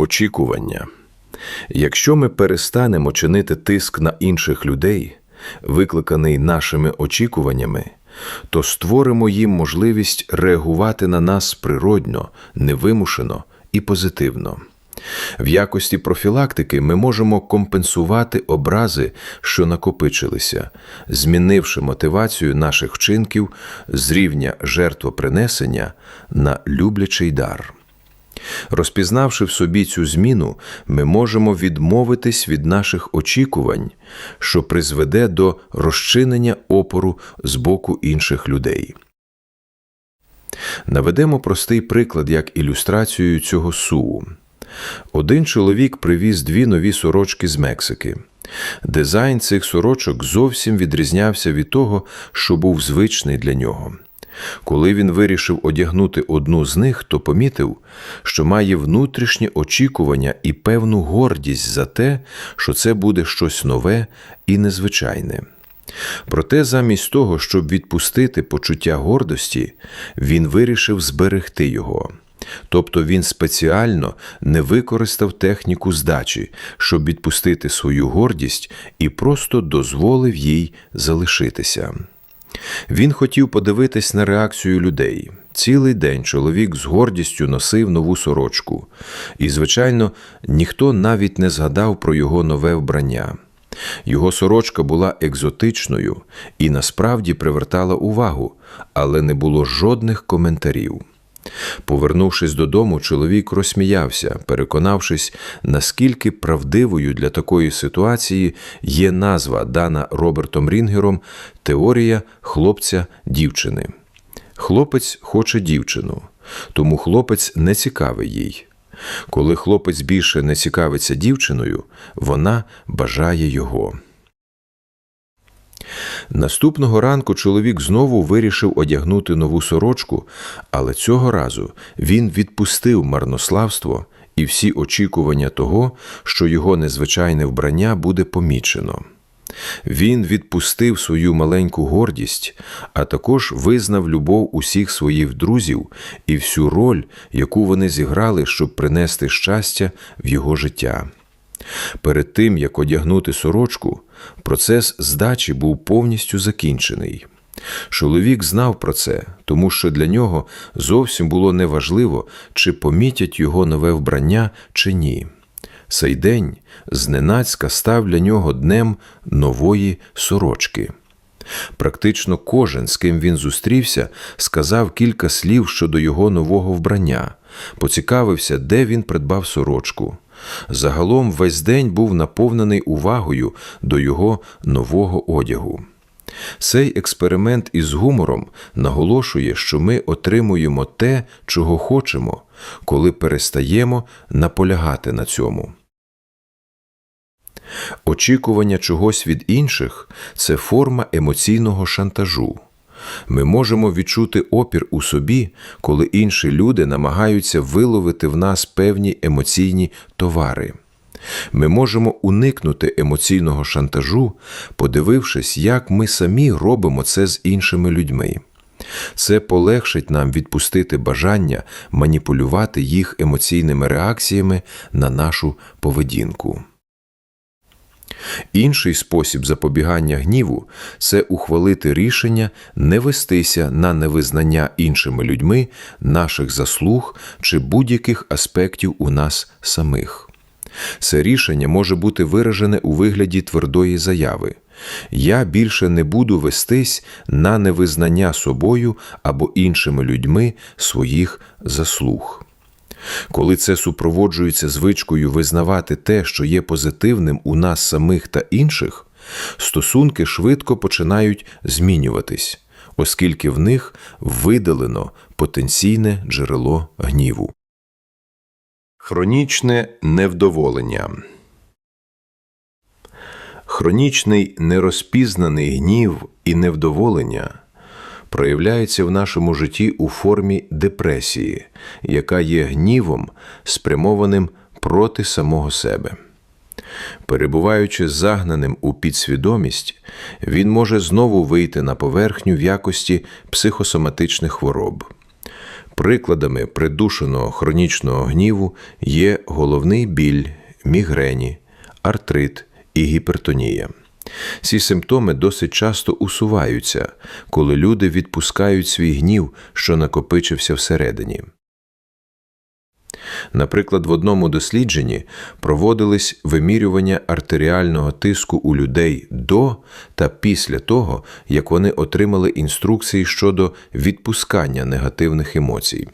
Очікування. Якщо ми перестанемо чинити тиск на інших людей, викликаний нашими очікуваннями, то створимо їм можливість реагувати на нас природно, невимушено і позитивно. В якості профілактики ми можемо компенсувати образи, що накопичилися, змінивши мотивацію наших вчинків з рівня жертвопринесення на люблячий дар. Розпізнавши в собі цю зміну, ми можемо відмовитись від наших очікувань, що призведе до розчинення опору з боку інших людей. Наведемо простий приклад як ілюстрацію цього суву. Один чоловік привіз дві нові сорочки з Мексики. Дизайн цих сорочок зовсім відрізнявся від того, що був звичний для нього. Коли він вирішив одягнути одну з них, то помітив, що має внутрішнє очікування і певну гордість за те, що це буде щось нове і незвичайне. Проте, замість того, щоб відпустити почуття гордості, він вирішив зберегти його. Тобто він спеціально не використав техніку здачі, щоб відпустити свою гордість і просто дозволив їй залишитися. Він хотів подивитись на реакцію людей. Цілий день чоловік з гордістю носив нову сорочку, і, звичайно, ніхто навіть не згадав про його нове вбрання. Його сорочка була екзотичною і насправді привертала увагу, але не було жодних коментарів. Повернувшись додому, чоловік розсміявся, переконавшись, наскільки правдивою для такої ситуації є назва, дана Робертом Рінгером теорія хлопця дівчини. Хлопець хоче дівчину, тому хлопець не цікавий їй. Коли хлопець більше не цікавиться дівчиною, вона бажає його. Наступного ранку чоловік знову вирішив одягнути нову сорочку, але цього разу він відпустив марнославство і всі очікування того, що його незвичайне вбрання буде помічено. Він відпустив свою маленьку гордість, а також визнав любов усіх своїх друзів і всю роль, яку вони зіграли, щоб принести щастя в його життя. Перед тим, як одягнути сорочку, процес здачі був повністю закінчений. Чоловік знав про це, тому що для нього зовсім було неважливо, чи помітять його нове вбрання, чи ні. Цей день зненацька став для нього днем нової сорочки. Практично кожен, з ким він зустрівся, сказав кілька слів щодо його нового вбрання, поцікавився, де він придбав сорочку. Загалом весь день був наповнений увагою до його нового одягу. Цей експеримент із гумором наголошує, що ми отримуємо те, чого хочемо, коли перестаємо наполягати на цьому. Очікування чогось від інших це форма емоційного шантажу. Ми можемо відчути опір у собі, коли інші люди намагаються виловити в нас певні емоційні товари. Ми можемо уникнути емоційного шантажу, подивившись, як ми самі робимо це з іншими людьми. Це полегшить нам відпустити бажання маніпулювати їх емоційними реакціями на нашу поведінку. Інший спосіб запобігання гніву це ухвалити рішення не вестися на невизнання іншими людьми наших заслуг чи будь-яких аспектів у нас самих. Це рішення може бути виражене у вигляді твердої заяви. Я більше не буду вестись на невизнання собою або іншими людьми своїх заслуг. Коли це супроводжується звичкою визнавати те, що є позитивним у нас самих та інших, стосунки швидко починають змінюватись, оскільки в них видалено потенційне джерело гніву. Хронічне невдоволення. Хронічний нерозпізнаний гнів і невдоволення проявляється в нашому житті у формі депресії, яка є гнівом, спрямованим проти самого себе. Перебуваючи загнаним у підсвідомість, він може знову вийти на поверхню в якості психосоматичних хвороб. Прикладами придушеного хронічного гніву є головний біль, мігрені, артрит і гіпертонія. Ці симптоми досить часто усуваються, коли люди відпускають свій гнів, що накопичився всередині. Наприклад, в одному дослідженні проводились вимірювання артеріального тиску у людей до та після того, як вони отримали інструкції щодо відпускання негативних емоцій.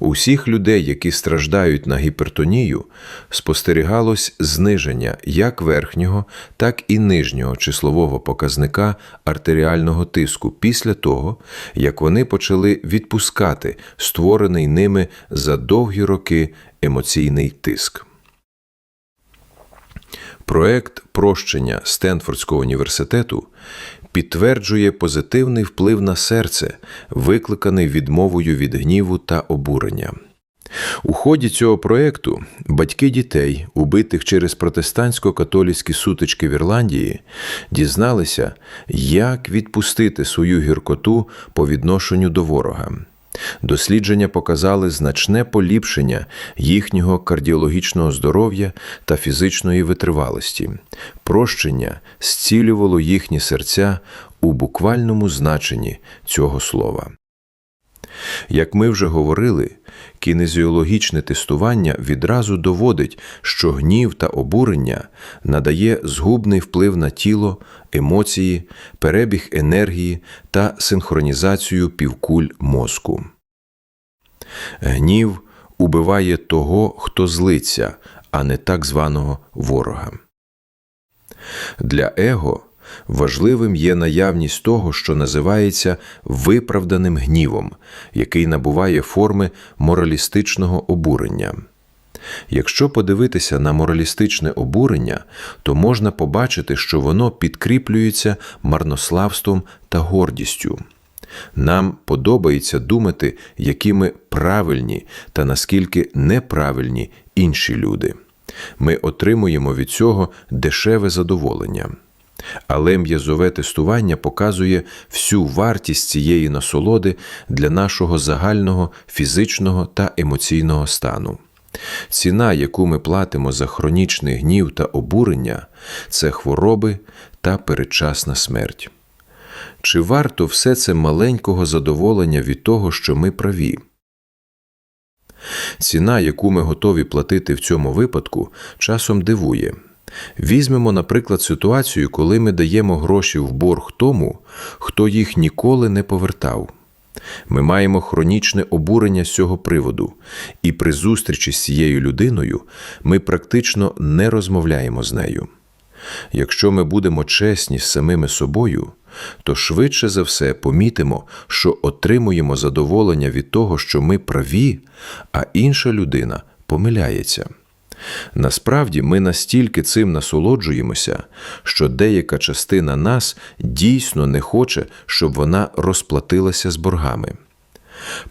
У всіх людей, які страждають на гіпертонію, спостерігалось зниження як верхнього, так і нижнього числового показника артеріального тиску після того, як вони почали відпускати створений ними за довгі роки емоційний тиск. Проект прощення Стенфордського університету підтверджує позитивний вплив на серце, викликаний відмовою від гніву та обурення. У ході цього проєкту батьки дітей, убитих через протестантсько-католицькі сутички в Ірландії, дізналися, як відпустити свою гіркоту по відношенню до ворога. Дослідження показали значне поліпшення їхнього кардіологічного здоров'я та фізичної витривалості. Прощення зцілювало їхні серця у буквальному значенні цього слова. Як ми вже говорили, кінезіологічне тестування відразу доводить, що гнів та обурення надає згубний вплив на тіло, емоції, перебіг енергії та синхронізацію півкуль мозку. Гнів убиває того, хто злиться, а не так званого ворога. Для его важливим є наявність того, що називається виправданим гнівом, який набуває форми моралістичного обурення. Якщо подивитися на моралістичне обурення, то можна побачити, що воно підкріплюється марнославством та гордістю. Нам подобається думати, якими правильні та наскільки неправильні інші люди. Ми отримуємо від цього дешеве задоволення. Але м'язове тестування показує всю вартість цієї насолоди для нашого загального фізичного та емоційного стану. Ціна, яку ми платимо за хронічний гнів та обурення, це хвороби та передчасна смерть. Чи варто все це маленького задоволення від того, що ми праві? Ціна, яку ми готові платити в цьому випадку, часом дивує. Візьмемо, наприклад, ситуацію, коли ми даємо гроші в борг тому, хто їх ніколи не повертав. Ми маємо хронічне обурення з цього приводу, і при зустрічі з цією людиною ми практично не розмовляємо з нею. Якщо ми будемо чесні з самими собою, то швидше за все помітимо, що отримуємо задоволення від того, що ми праві, а інша людина помиляється. Насправді ми настільки цим насолоджуємося, що деяка частина нас дійсно не хоче, щоб вона розплатилася з боргами.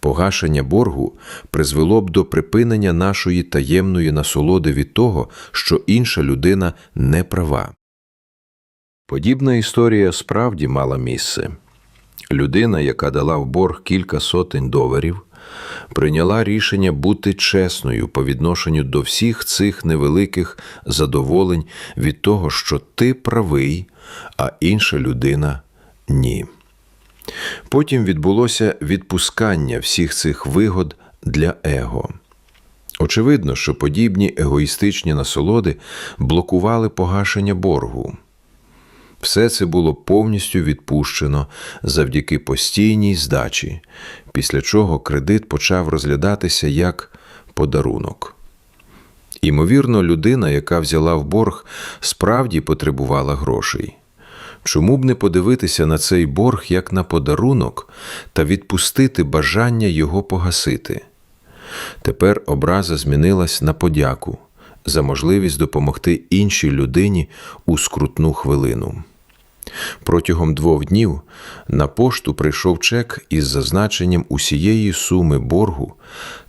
Погашення боргу призвело б до припинення нашої таємної насолоди від того, що інша людина не права. Подібна історія справді мала місце. Людина, яка дала в борг кілька сотень доларів, прийняла рішення бути чесною по відношенню до всіх цих невеликих задоволень від того, що ти правий, а інша людина ні. Потім відбулося відпускання всіх цих вигод для его. Очевидно, що подібні егоїстичні насолоди блокували погашення боргу. Все це було повністю відпущено завдяки постійній здачі, після чого кредит почав розглядатися як подарунок. Імовірно, людина, яка взяла в борг, справді потребувала грошей. Чому б не подивитися на цей борг як на подарунок та відпустити бажання його погасити? Тепер образа змінилась на подяку за можливість допомогти іншій людині у скрутну хвилину. Протягом двох днів на пошту прийшов чек із зазначенням усієї суми боргу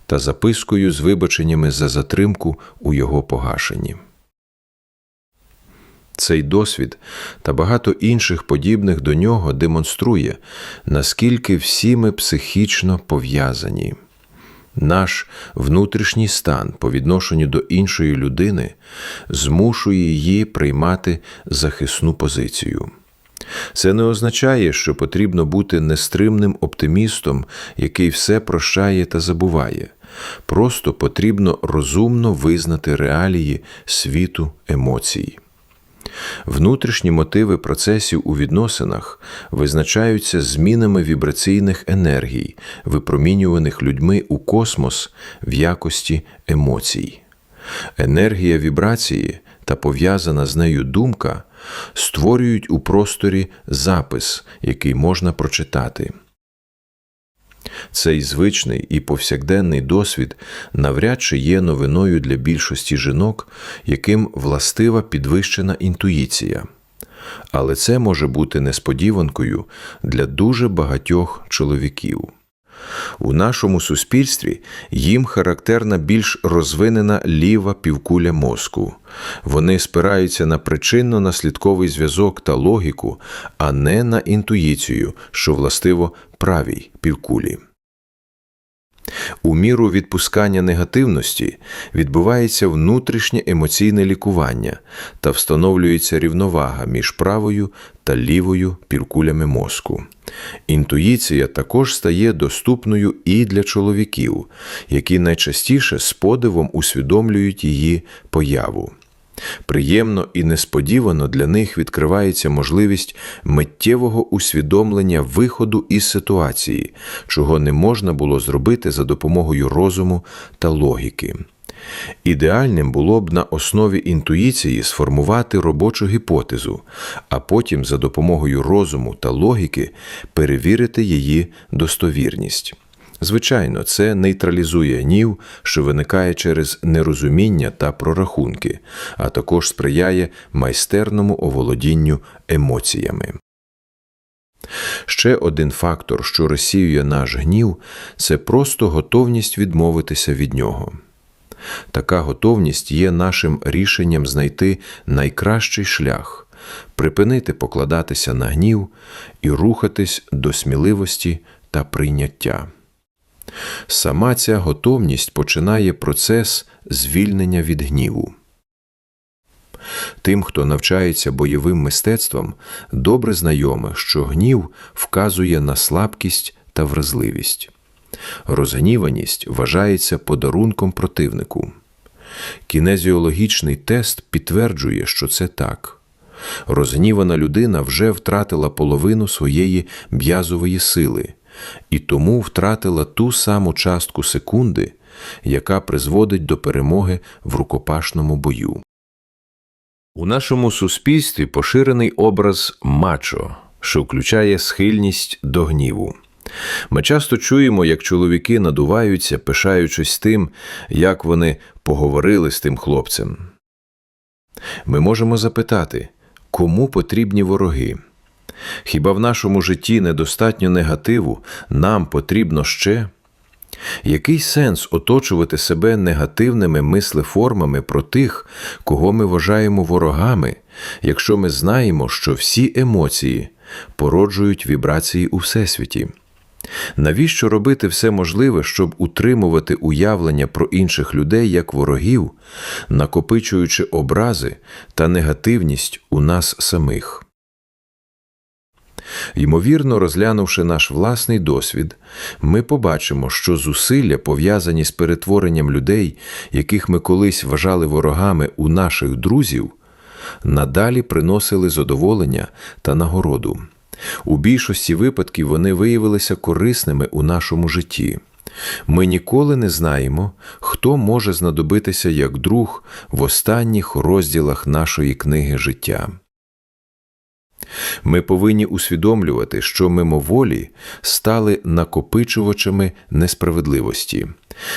та запискою з вибаченнями за затримку у його погашенні. Цей досвід та багато інших подібних до нього демонструє, наскільки всі ми психічно пов'язані. Наш внутрішній стан по відношенню до іншої людини змушує її приймати захисну позицію. Це не означає, що потрібно бути нестримним оптимістом, який все прощає та забуває. Просто потрібно розумно визнати реалії світу емоцій. Внутрішні мотиви процесів у відносинах визначаються змінами вібраційних енергій, випромінюваних людьми у космос в якості емоцій. Енергія вібрації та пов'язана з нею думка створюють у просторі запис, який можна прочитати. Цей звичний і повсякденний досвід навряд чи є новиною для більшості жінок, яким властива підвищена інтуїція. Але це може бути несподіванкою для дуже багатьох чоловіків. У нашому суспільстві їм характерна більш розвинена ліва півкуля мозку. Вони спираються на причинно-наслідковий зв'язок та логіку, а не на інтуїцію, що властиво правій півкулі. У міру відпускання негативності відбувається внутрішнє емоційне лікування та встановлюється рівновага між правою та лівою півкулями мозку. Інтуїція також стає доступною і для чоловіків, які найчастіше з подивом усвідомлюють її появу. Приємно і несподівано для них відкривається можливість миттєвого усвідомлення виходу із ситуації, чого не можна було зробити за допомогою розуму та логіки. Ідеальним було б на основі інтуїції сформувати робочу гіпотезу, а потім за допомогою розуму та логіки перевірити її достовірність. Звичайно, це нейтралізує гнів, що виникає через нерозуміння та прорахунки, а також сприяє майстерному оволодінню емоціями. Ще один фактор, що розсіює наш гнів, це просто готовність відмовитися від нього. Така готовність є нашим рішенням знайти найкращий шлях, припинити покладатися на гнів і рухатись до сміливості та прийняття. Сама ця готовність починає процес звільнення від гніву. Тим, хто навчається бойовим мистецтвам, добре знайоме, що гнів вказує на слабкість та вразливість. Розгніваність вважається подарунком противнику. Кінезіологічний тест підтверджує, що це так. Розгнівана людина вже втратила половину своєї м'язової сили і тому втратила ту саму частку секунди, яка призводить до перемоги в рукопашному бою. У нашому суспільстві поширений образ мачо, що включає схильність до гніву. Ми часто чуємо, як чоловіки надуваються, пишаючись тим, як вони поговорили з тим хлопцем. Ми можемо запитати, кому потрібні вороги? Хіба в нашому житті недостатньо негативу, нам потрібно ще? Який сенс оточувати себе негативними мислеформами про тих, кого ми вважаємо ворогами, якщо ми знаємо, що всі емоції породжують вібрації у Всесвіті? Навіщо робити все можливе, щоб утримувати уявлення про інших людей як ворогів, накопичуючи образи та негативність у нас самих? Ймовірно, розглянувши наш власний досвід, ми побачимо, що зусилля, пов'язані з перетворенням людей, яких ми колись вважали ворогами у наших друзів, надалі приносили задоволення та нагороду. У більшості випадків вони виявилися корисними у нашому житті. Ми ніколи не знаємо, хто може знадобитися як друг в останніх розділах нашої книги життя. Ми повинні усвідомлювати, що мимоволі стали накопичувачами несправедливості.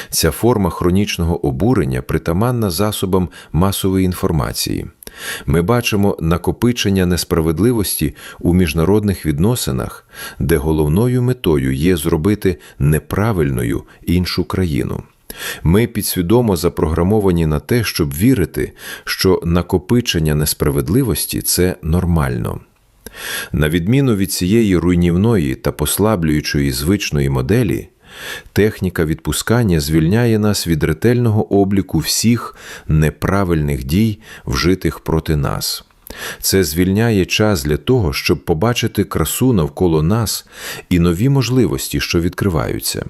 Ця форма хронічного обурення притаманна засобам масової інформації. Ми бачимо накопичення несправедливості у міжнародних відносинах, де головною метою є зробити неправильною іншу країну. Ми підсвідомо запрограмовані на те, щоб вірити, що накопичення несправедливості це нормально. На відміну від цієї руйнівної та послаблюючої звичної моделі, Техніка відпускання звільняє нас від ретельного обліку всіх неправильних дій, вжитих проти нас. Це звільняє час для того, щоб побачити красу навколо нас і нові можливості, що відкриваються.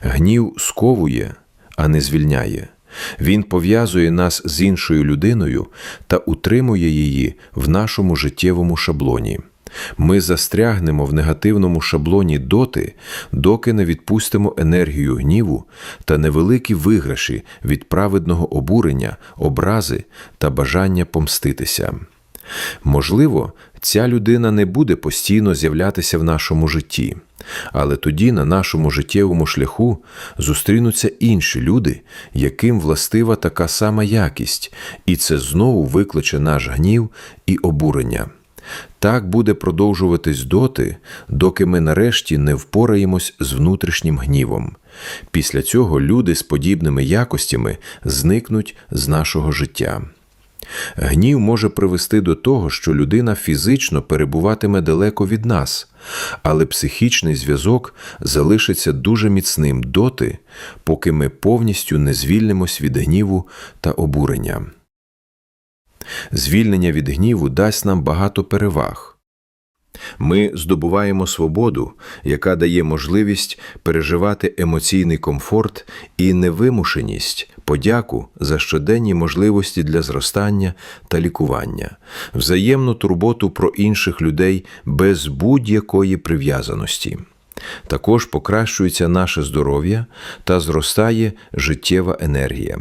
Гнів сковує, а не звільняє. Він пов'язує нас з іншою людиною та утримує її в нашому життєвому шаблоні. Ми застрягнемо в негативному шаблоні доти, доки не відпустимо енергію гніву та невеликі виграші від праведного обурення, образи та бажання помститися. Можливо, ця людина не буде постійно з'являтися в нашому житті, але тоді на нашому життєвому шляху зустрінуться інші люди, яким властива така сама якість, і це знову викличе наш гнів і обурення. Так буде продовжуватись доти, доки ми нарешті не впораємось з внутрішнім гнівом. Після цього люди з подібними якостями зникнуть з нашого життя. Гнів може привести до того, що людина фізично перебуватиме далеко від нас, але психічний зв'язок залишиться дуже міцним доти, поки ми повністю не звільнимось від гніву та обурення. Звільнення від гніву дасть нам багато переваг. Ми здобуваємо свободу, яка дає можливість переживати емоційний комфорт і невимушеність, подяку за щоденні можливості для зростання та лікування, взаємну турботу про інших людей без будь-якої прив'язаності. Також покращується наше здоров'я та зростає життєва енергія.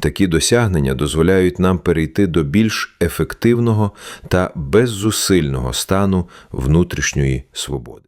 Такі досягнення дозволяють нам перейти до більш ефективного та беззусильного стану внутрішньої свободи.